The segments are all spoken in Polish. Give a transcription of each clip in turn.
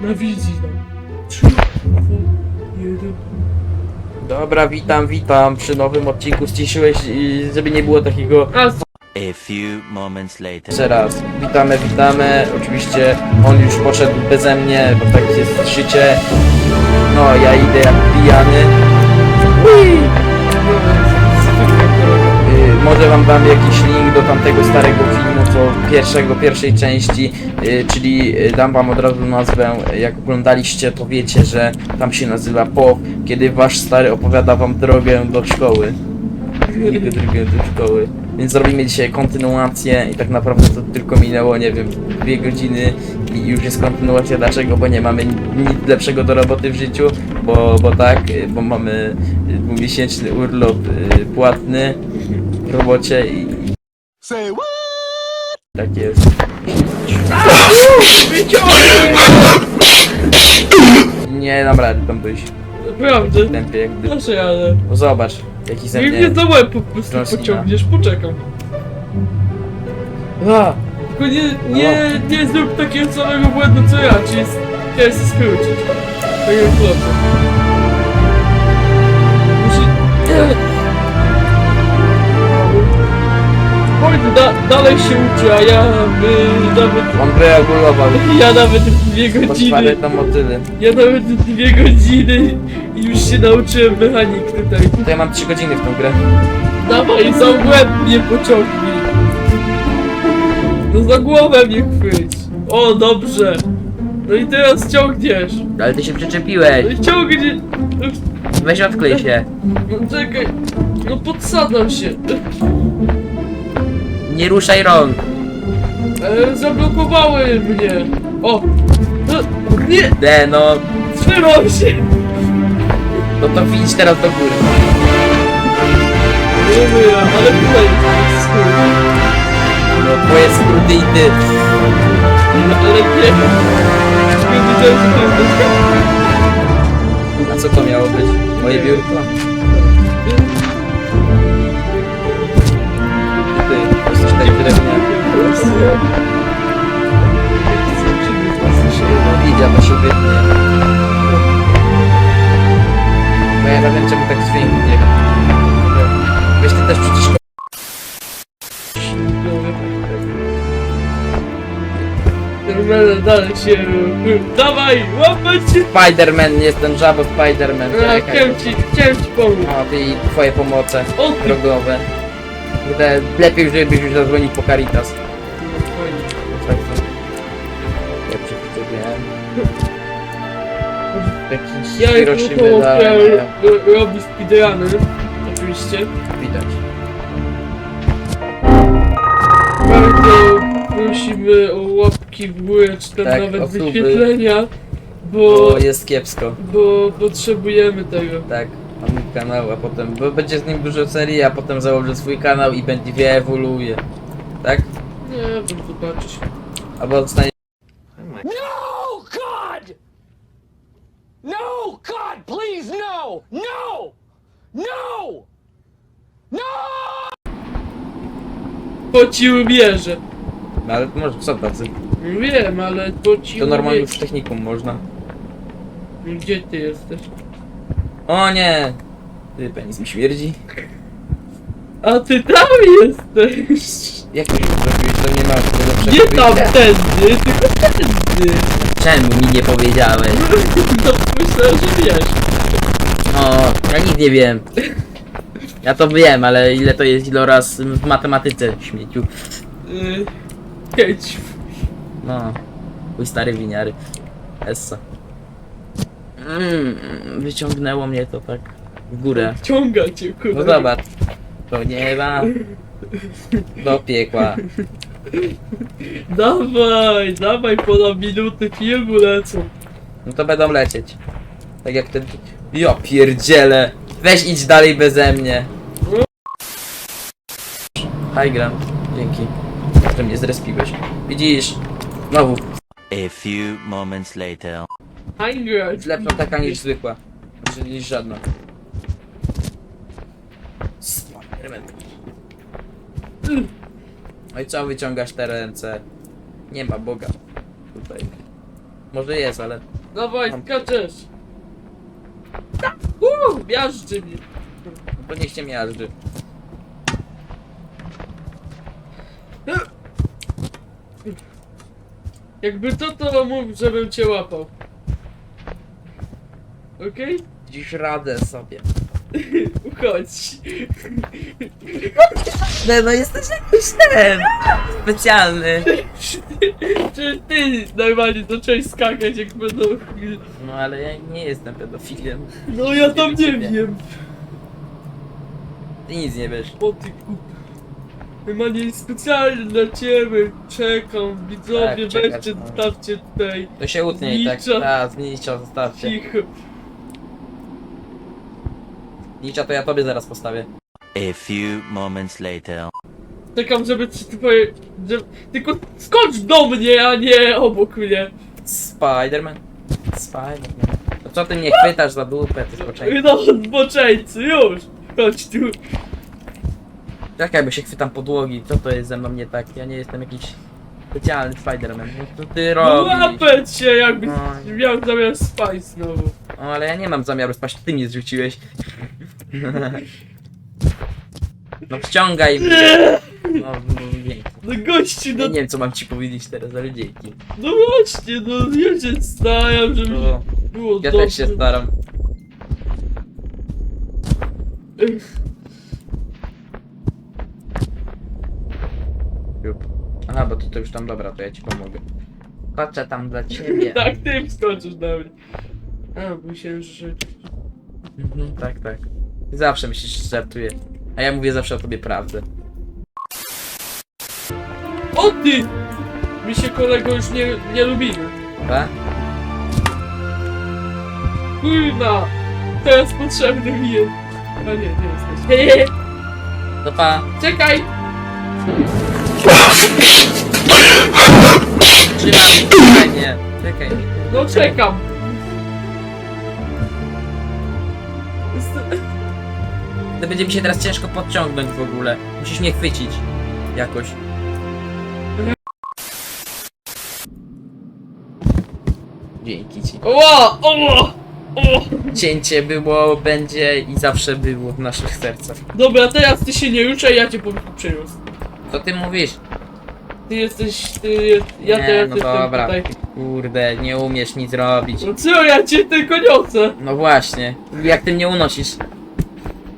Na tam. Trzy, dwa, jeden. Dobra, witam, witam przy nowym odcinku. Ściszyłeś, y, żeby nie było takiego A, A few moments later. jeszcze raz. Witamy, witamy. Oczywiście on już poszedł beze mnie, bo tak jest życie. No, ja idę jak pijany. Ui! Y, może wam dam jakiś link do tamtego starego filmu, co pierwszego, pierwszej części, y, czyli y, dam wam od razu nazwę, jak oglądaliście to wiecie, że tam się nazywa po, kiedy wasz stary opowiada wam drogę do szkoły. Jego drogę do szkoły. Więc zrobimy dzisiaj kontynuację i tak naprawdę to tylko minęło, nie wiem, dwie godziny i już jest kontynuacja. Dlaczego? Bo nie mamy nic lepszego do roboty w życiu, bo, bo tak, y, bo mamy dwumiesięczny urlop płatny w robocie i Say what? Tak jest. Nie dam rady tam dojść Naprawdę. w tempie jak gdyby. Proszę, ale... No zobacz, jaki ze Jak mnie mnie... za łeb po prostu Roślina. pociągniesz, poczekam. A, Tylko nie, nie, nie zrób takiego samego błędu co ja, czyli s- chciałem się skrócić. Tak jak chłopcy. Musi... Chodź, da, dalej się uczy, a ja by nawet... on wyregulował. Ja nawet dwie godziny... To motyly. Ja nawet dwie godziny i już się nauczyłem mechanik tutaj. To ja mam 3 godziny w tą grę. Dawaj, za łeb mnie pociągnij. No za głowę mnie chwyć. O, dobrze. No i teraz ciągniesz. Ale ty się No przyczepiłeś. i ciągnie. No, Weź odklej się. no czekaj. No podsadzam się. Nie ruszaj rąk. E, zablokowały mnie. O. No, nie, De, no. trzymam się. No to idź teraz do góry. Nie wiem, ale jest skóra. No, twoje skróty i ty. No, ale nie. Nie wiedziałem, że jest deska. A co to miało być? Moje biurko? To się wytnie. No ja nie wiem czemu tak dźwięknie. Weź ty też przecież... Normalnie dalej się... Dawaj, łapać się! Spiderman, jestem żabo Spiderman. Ja Czekaj. chciałem ci, chciałem ci pomóc. No, ty i twoje pomoce O drogowe. Lepiej, żebyś już zadzwonił po Caritas. Tak, to. Ja przewidziałem. Taki Ja już Hiroshima to da- chciałem ro- robić speedruny, oczywiście. Widać. Bardzo prosimy o łapki w górę, czy tam Tak, nawet o wyświetlenia, bo, Bo jest kiepsko. bo potrzebujemy tego. Tak, na mój kanał, a potem, bo będzie z nim dużo serii, a potem założę swój kanał i będzie wyewoluuje. Tak? Nie wiem, zobaczysz. Albo dostanie No, God! No, God, please, no! No! No! No! Po ci ubierze. No ale może są tacy. Wiem, ale po ci To normalnie już technikum można. Gdzie ty jesteś? O nie! Ty, penis mi śmierdzi. A ty tam jesteś! Jak się zrobiłeś? To nie ma tego Nie tam tędy, tylko tędy! Czemu mi nie powiedziałeś? No myślałem, że wiesz. O, ja nic nie wiem. Ja to wiem, ale ile to jest iloraz w matematyce, śmieciu. Yy, Jedź. No, mój stary winiary. Essa. Mm, wyciągnęło mnie to tak w górę. Ciąga cię, No kurde. zobacz. To nie ma. Do piekła. Dawaj, dawaj, ponad minuty filmu lecą. No to będą lecieć. Tak jak ten... Ja pierdzielę. Weź idź dalej beze mnie. High ground. Dzięki. Że mnie zrespiłeś. Widzisz? Znowu. A few moments later. Jest lepsza taka niż zwykła. Znaczy niż żadna. Spiderman. No i co wyciągasz te ręce? Nie ma Boga. Tutaj. Może jest, ale... Dawaj, Mam. skaczesz. Uuu, miażdży mnie. To niech cię miażdży. Jakby to, to mów, żebym cię łapał. Okej? Dziś radę sobie. Uchodź. No, no jesteś jakiś ten... Specjalny. Czy ty normalnie zacząłeś skakać jak będą... No ale ja nie jestem pedofilem. No ja tam nie Ciebie. wiem. Ty nic nie wiesz. O ty kup. Normalnie specjalnie dla ciebie czekam. Widzowie, Tak, weźcie, no. zostawcie tutaj. To się utnie i tak. Znicza. Ta, znicza zostawcie. Cicho. Znicza to ja tobie zaraz postawię. A few moments later. Czekam, żeby ci ty powie... Że... Tylko skocz do mnie, a nie obok mnie. Spiderman. Spiderman. To co ty mnie chwytasz za dupę, ty spoczęcie? No, zboczeńcy, już. Chodź tu. Czekaj, bo się chwytam podłogi. Co to jest ze mną nie tak? Ja nie jestem jakiś specjalny Spiderman. No co ty No robisz? łapę cię, jakbyś No. miał zamiar spać znowu. No ale ja nie mam zamiaru spać, ty mnie zrzuciłeś. No wciągaj mnie. Nie. No, no dzięki. No gości, no, Ja nie wiem co mam ci powiedzieć teraz, ale dzięki. no właśnie, no ja się staram, żeby No, było ja dobrze. też się staram. Jup. Aha, bo ty to już tam dobra, to ja ci pomogę. Patrzę tam dla ciebie. Tak, ty wskoczysz na mnie. A, myślałem, że... Mhm, tak, tak. Ty zawsze myślisz, że żartuję. A ja mówię zawsze o tobie prawdę. O ty! My się kolego już nie, nie lubimy. Tak? Kurna! Teraz potrzebny mi jest. A nie, nie jesteś. To pa. czekaj! Trzymaj, czekaj mnie. Czekaj. No czekam. To będzie mi się teraz ciężko podciągnąć w ogóle. Musisz mnie chwycić. Jakoś. Dzięki ci. Oła! Oła! O! Cięcie było, będzie i zawsze było w naszych sercach. Dobra, teraz ty się nie ruszaj, ja cię po prostu. Co ty mówisz? Ty jesteś, ty ja Nie, teraz no jestem dobra. tutaj. Kurde, nie umiesz nic robić. No co, ja cię tylko niosę. No właśnie. Jak ty mnie unosisz?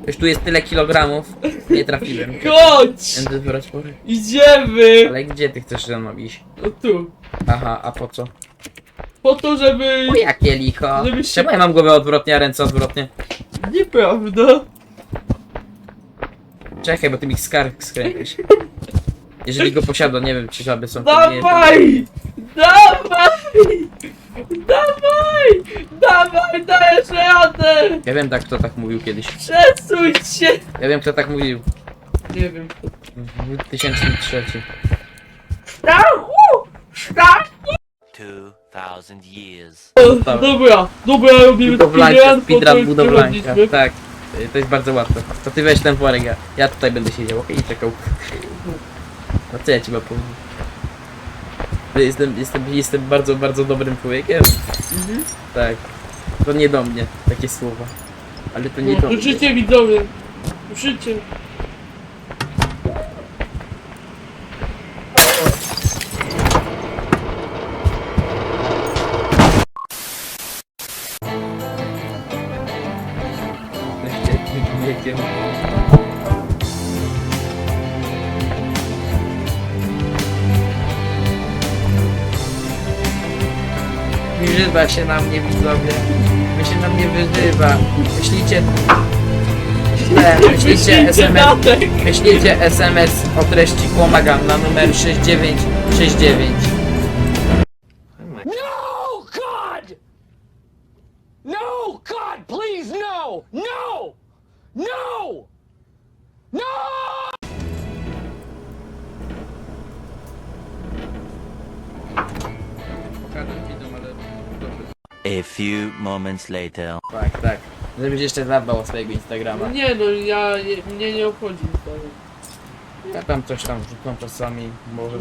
Już tu jest tyle kilogramów. Nie trafiłem. Chodź! Będę zbierać pory. Idziemy! Ale gdzie ty chcesz ze mną iść? No tu. Aha, a po co? Po to, żeby... O jakie licho! Żebyś się- Czemu ja mam głowę odwrotnie, a ręce odwrotnie? Nieprawda. Czekaj, bo ty mi skarb skręcisz. Jeżeli go posiada, nie wiem czy żaby są. Dawaj! Dawaj! Dawaj! Dawaj, dajesz radę! Ja wiem tak kto tak mówił kiedyś. Przesuń się! Ja wiem kto tak mówił. Nie wiem. W 2003. Stachu! Stachu! 2000 years. Tak. Dobra, dobra, robimy Budowlanka, speedrun, speedrun już budowlanka. przechodziliśmy. Tak. Y, To jest bardzo łatwe. To ty weź ten worek, ja, ja tutaj będę siedział, okej, i czekał. No co ja ci mam powiedzieć? Jestem, jestem, jestem bardzo, bardzo dobrym człowiekiem. Mhm. Tak. To nie do mnie, takie słowa. Ale to nie No, do mnie. Życie widzowie. Życie. Wyżywa się na mnie widzowie. Wy się na mnie wyżywa. Myślicie... Myślicie SMS... Datek. Wyślijcie SMS o treści pomagam na numer 6969. A few moments later. Tak, tak. Żebyś jeszcze zadbał o swojego Instagrama. Nie no, ja, nie- mnie nie obchodzi stary. Ja tam coś tam wrzucam czasami, może...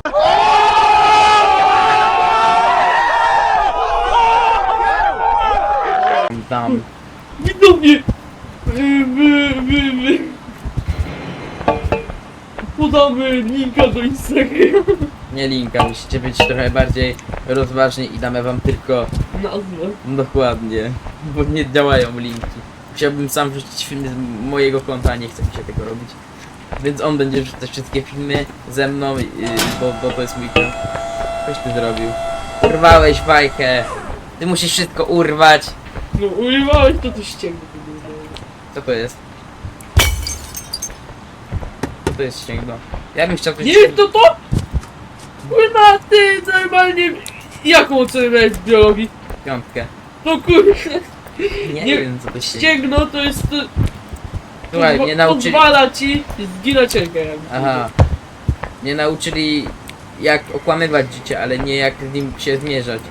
Dam. Widownie! Wy, wy, wy, wy. Podamy linka do Instagrama. Nie linka, musicie być trochę bardziej rozważni i damy wam tylko Nazwę. dokładnie, bo nie działają linki. Chciałbym sam wrzucić filmy z mojego konta, a nie chcę mi się tego robić. Więc on będzie wrzucać wszystkie filmy ze mną, yy, bo, bo to jest mój kont. Coś ty zrobił. Urwałeś bajkę. Ty musisz wszystko urwać. No urywałeś to to ścięgno. Co to jest? Co to jest ścięgno? Ja bym chciał coś... Nie to to? Kurwa, ty normalnie... Jaką ocenę miałeś z biologii? Piątkę. No kurwa, Nie, Nie, wiem co to ścięgno. ścięgno to jest... To, Słuchaj, nie nauczyli... Pozwala ci zginać rękę. jakby. Aha. Nie nauczyli jak okłamywać życie, ale nie jak z nim się zmierzać.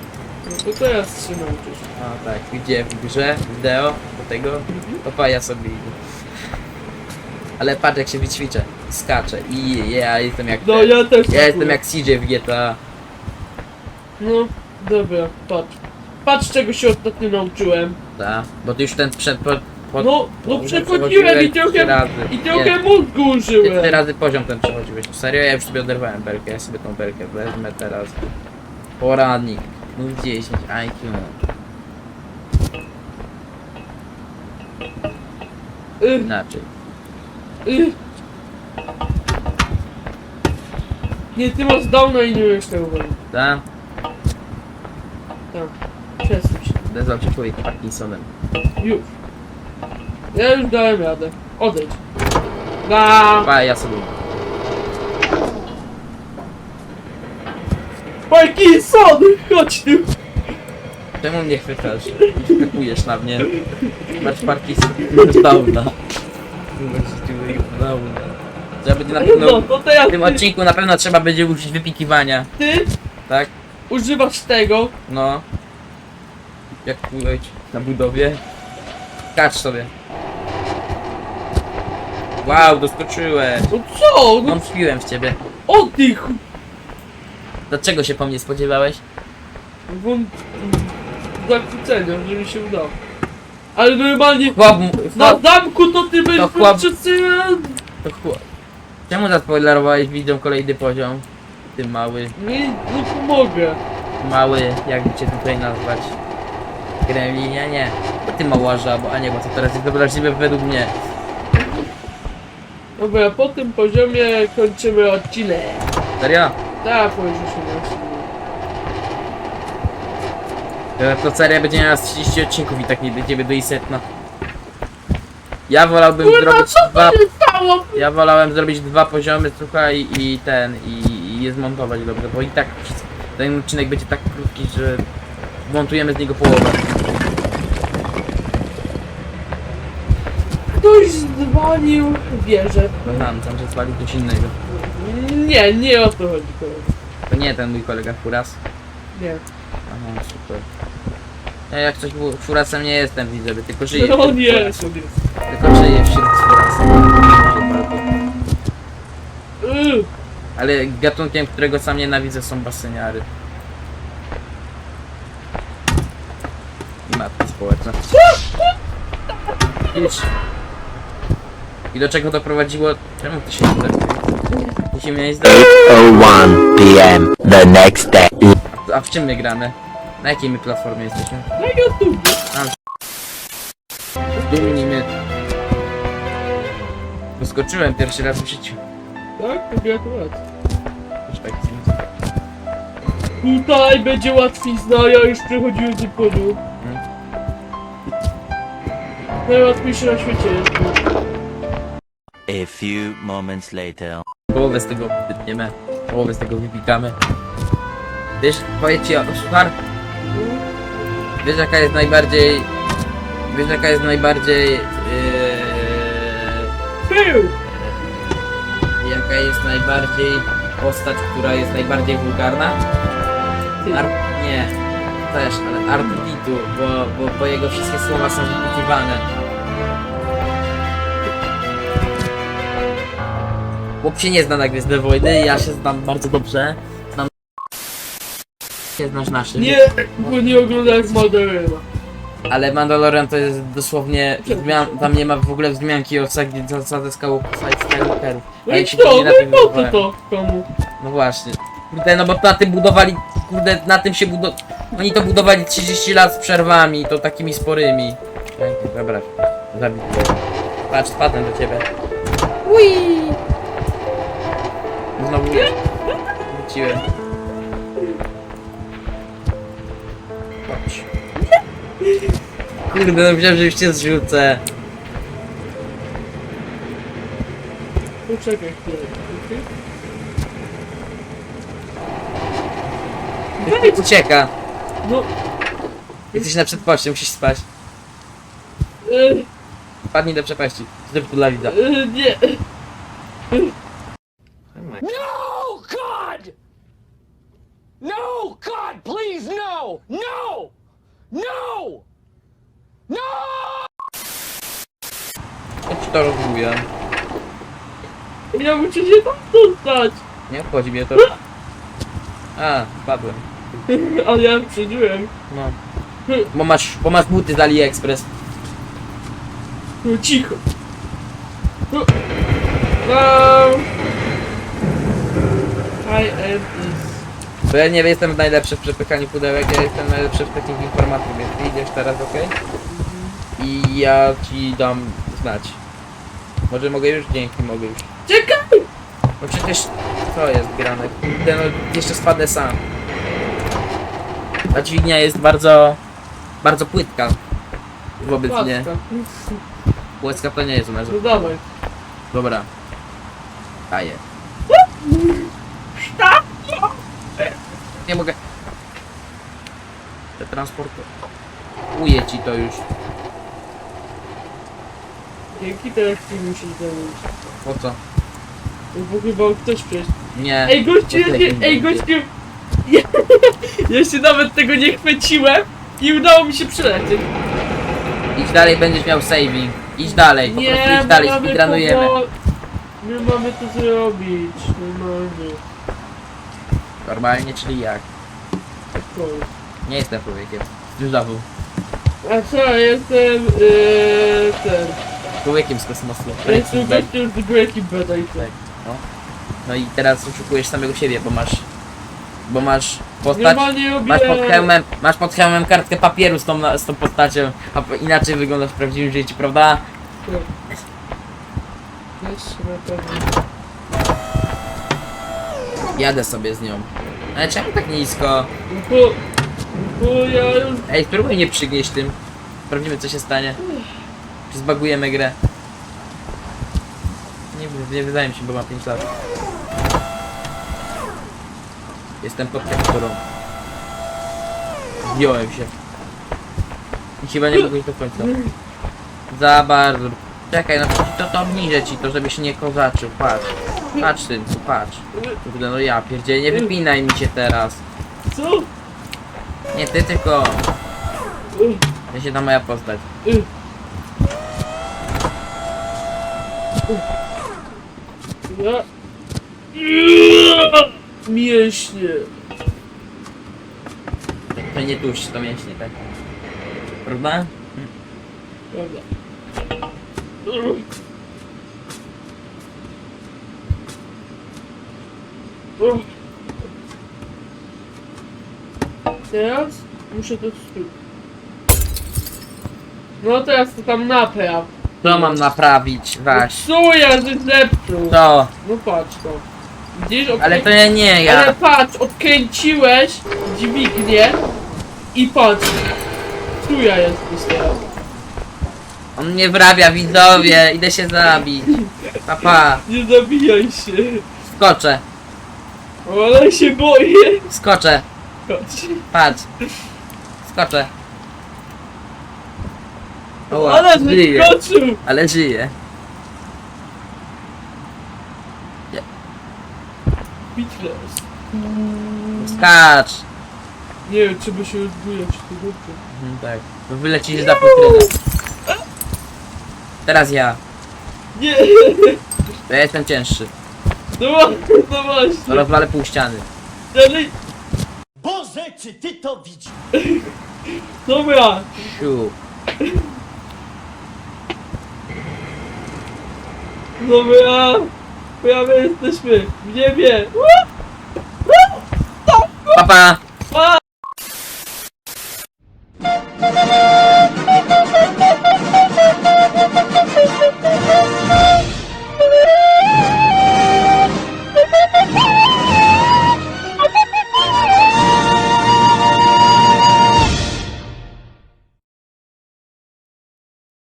No to teraz się nauczysz. A tak, gdzie w grze, wideo, do tego, to pa ja sobie idę. Ale patrz jak się wyćwiczę, skaczę i ja jestem jak No ten. ja też. Ja jestem jak CJ w GTA. No, dobra, patrz. Patrz czego się ostatnio nauczyłem. Ta, bo ty już ten przed... Po, po, No, no po- przechodziłem i trzy trochę, razy. i trochę Nie, mózgu Ty użyłem. razy poziom ten przechodziłeś. Serio, ja już sobie oderwałem belkę, ja sobie tą belkę wezmę teraz. Poradnik. Mów 10 IQ. Y, Inaczej. y. Nie, ty masz downa i nie umiesz tego robić. Ta? Tak. Przesuń się. Odezwał cię człowiek Parkinsonem. Już. Ja już dałem radę. Odejdź. Na. Pa, ja sobie. Parkinson! Chodź tu. Czemu mnie chwytasz? I skakujesz na mnie. Masz Parkinson. Downa. Downa. Trzeba będzie na No, pewno... to teraz W tym ty, odcinku na pewno trzeba będzie użyć wypikiwania. ty Tak? używasz tego. No. Jak kuleć na budowie. Kacz sobie. Wow, doskoczyłeś. No co? No, Wątpiłem w ciebie. o ty. Dlaczego się po mnie spodziewałeś? Wąt... Zakłócenia, że mi się udało. Ale normalnie... Chłop, mu- Na chłop, zamku to ty będziesz chłop- wszyscy... to chłop. Czemu zaspoilerowałeś widzom kolejny poziom? Ty mały, Nie, nie pomogę. mały, jakby cię tutaj nazwać? Gremlinie? Nie. To ty mała żabo, a nie, bo to teraz jest obraźliwe według mnie. Dobra, po tym poziomie kończymy odcinek. Serio? Tak, powiesz, że się E, To seria będzie miała z 30 odcinków i tak nie będziemy do i setna. Ja wolałbym Kurwa, zrobić co dwa... się stało? Ja wolałem zrobić dwa poziomy, słuchaj, i ten, i, i je zmontować dobrze, bo i tak ten odcinek będzie tak krótki, że montujemy z niego połowę. Ktoś zwalił wieżę. No tam, tam że zwalił coś innego. Nie, nie o to chodzi kolega. To nie ten mój kolega Furas. Nie. Aha, super. Ja jak coś było, Furasem nie jestem, widzę, by tylko żyję. No on wśród jest, on jest. Tylko żyję wśród Furasem. Yy, Ale gatunkiem, którego sam nienawidzę są baseniary. I matki społeczne. Idź. I do czego to prowadziło? Czemu ty się nie się miałeś zdać. 8:01 p.m. the next day. A w czym my gramy? Na jakiej my platformie jesteśmy? na YouTube. Dumnimy. Wyskoczyłem pierwszy raz w życiu. Tak, gratulacje. Już tak Tutaj będzie łatwizna, ja już przechodziłem ten poziom. Hmm. Najłatwiejszy na świecie jest. A few moments later. Połowę z tego wytniemy. Połowę z tego wypikamy. Wiesz, powiedz ci, o, suchar, wiesz jaka jest najbardziej... Wiesz jaka jest najbardziej... Yy, Był! jaka jest najbardziej postać, która jest najbardziej wulgarna? Ar nie, też, ale Artuditu, bo, bo, bo jego wszystkie słowa są wypytywane. Chłop się nie zna na Gwiezdne Wojny, ja się znam bardzo dobrze. Nie znasz naszych. Nie, bo nie oglądałem Malderena. Ale Mandalorian to jest dosłownie, wzmian, tam nie ma w ogóle wzmianki o sagi- zasady Skywalkerów. No i co? No i tym po co to komu? No właśnie. Kurde, no bo na tym budowali, kurde, na tym się budo... Oni to budowali 30 lat z przerwami, to takimi sporymi. Dobra, zabiję. Patrz, spadłem do ciebie. Ui! Znowu wróciłem. Chodź. Kurde, no myślałem, że już cię zrzucę. Poczekaj chwilę. okej? Ucieka. No, Jesteś na przedpoście, musisz spać. yy, Padnij do przepaści. Zrób tu dla widza. yy, nie. No, God! No, God, please, no! No! No! No! Rozumiem. Ja muszę się tam dostać. Nie obchodzi mnie to. A, spadłem. Ale ja przeżyłem. No. Bo masz, bo masz buty z AliExpress. No cicho. No. No. I am. Bo ja nie jestem najlepszy w przepychaniu pudełek, ja jestem najlepszy w takich informacji, więc ty idziesz teraz, ok? I ja ci dam znać. Może mogę już? Dzięki, mogę już. Czekaj! No przecież to jest grane. No jeszcze spadnę sam. Ta dźwignia jest bardzo, bardzo płytka. Wobec mnie. Płytka to nie jest u nas. No dawaj. Dobra. Daję. Nie mogę. Te transporty. Uje ci to już. Dzięki teraz ci musisz zrobić. Po co? Bo chyba ktoś przejść. Nie. Ej gościu, ja to się, ej gościu. Ja, ja się nawet tego nie chwyciłem i udało mi się przelecieć. Idź dalej, będziesz miał saving. Idź dalej, po prostu Nie, idź dalej, my mamy speedrunujemy. powo- My mamy to zrobić. Normalnie. Normalnie, czyli jak? To. Nie jestem człowiekiem. Już dawno. A co, jestem yy, ten. Człowiekiem z kosmosu. Gościem z Breaking Bad tak. No i teraz oszukujesz samego siebie, bo masz... Bo masz postać... Normalnie. Masz pod hełmem, masz pod hełmem kartkę papieru z tą, na- z tą postacią, a po- inaczej wyglądasz w prawdziwym życiu, prawda? Jeszcze na pewno. Jadę sobie z nią. Ale czemu tak nisko? No Bo, bo ja już... Ej, spróbuj nie przygnieść tym. Sprawdzimy co się stanie. Czy zbagujemy grę. Nie, wiem, nie wydaje mi się, bo mam 5 lat. Jestem pod tekturą. Zdjąłem się. I chyba nie mogę iść do końca. Za bardzo. Czekaj, no to, to, obniżę ci to, żebyś nie kozaczył. Patrz. Patrz tu patrz. Kurde, no ja pierdzielę, nie wypinaj mi się teraz. Co? Nie ty, tylko... Ja się ta moja postać. Y. Ja... Mięśnie. To nie tuż, to mięśnie, tak. Prawda? Dobra. Teraz muszę to stój. No teraz to tam napraw. Co mam naprawić? Weź. Co ja, że zepsuł? To. No patrz to. Widzisz? Ale to ja nie Ale ja. patrz, odkręciłeś dźwignię i patrz. Tu ja jestem teraz. On mnie wrabia, widzowie. Idę się zabić. Papa. Nie zabijaj się. Skoczę. O, ale się boję. Skoczę. Chodź. Patrz. Skoczę. O, Ale żyje. wyskoczył. Ale żyje. Beatles. Skacz. Nie wiem, trzeba się rozbujać to dobrze. Mhm, tak. Wylecisz za futrynę. Teraz ja. Nie, To ja jestem cięższy. no, wa- no To właśnie. rozwalę pół ściany. Dalej. Bullshit! czy ty to widzisz? Dobra, Siu. Dobra. Bo ja my jesteśmy w niebie. Papa! Pa!